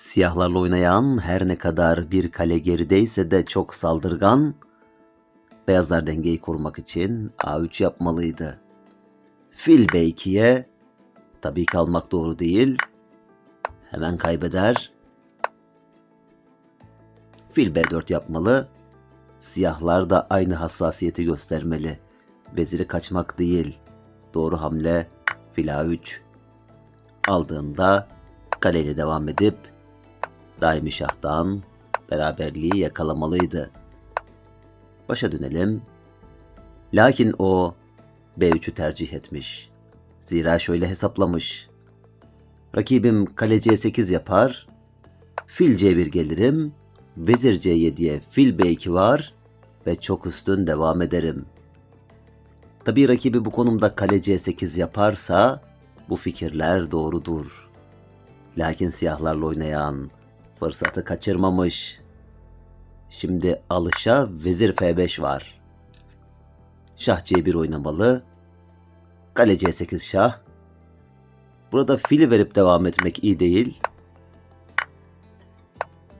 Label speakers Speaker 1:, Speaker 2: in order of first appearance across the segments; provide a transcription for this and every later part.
Speaker 1: Siyahlarla oynayan her ne kadar bir kale gerideyse de çok saldırgan, beyazlar dengeyi korumak için A3 yapmalıydı. Fil B2'ye tabii ki almak doğru değil. Hemen kaybeder. Fil B4 yapmalı. Siyahlar da aynı hassasiyeti göstermeli. Veziri kaçmak değil. Doğru hamle fil A3. Aldığında kaleyle devam edip daimi şahtan beraberliği yakalamalıydı. Başa dönelim. Lakin o B3'ü tercih etmiş. Zira şöyle hesaplamış. Rakibim kale C8 yapar. Fil C1 gelirim. Vezir C7'ye fil B2 var ve çok üstün devam ederim. Tabii rakibi bu konumda kale C8 yaparsa bu fikirler doğrudur. Lakin siyahlarla oynayan fırsatı kaçırmamış. Şimdi alışa vezir F5 var. Şah C1 oynamalı. Kale C8 şah. Burada fili verip devam etmek iyi değil.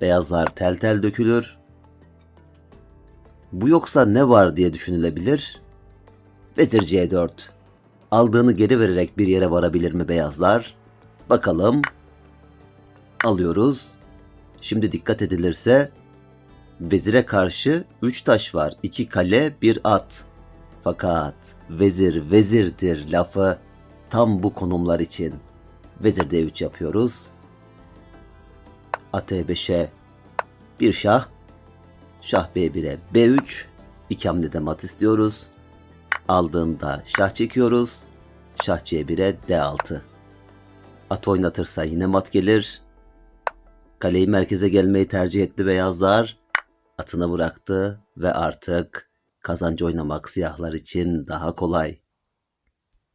Speaker 1: Beyazlar tel tel dökülür. Bu yoksa ne var diye düşünülebilir. Vezir C4. Aldığını geri vererek bir yere varabilir mi beyazlar? Bakalım. Alıyoruz. Şimdi dikkat edilirse vezire karşı 3 taş var. 2 kale, bir at. Fakat vezir vezirdir lafı tam bu konumlar için. Vezir D3 yapıyoruz. At E5'e bir şah. Şah B1'e B3. İki hamlede mat istiyoruz. Aldığında şah çekiyoruz. Şah C1'e D6. At oynatırsa yine mat gelir. Kaleyi merkeze gelmeyi tercih etti beyazlar. Atını bıraktı ve artık kazancı oynamak siyahlar için daha kolay.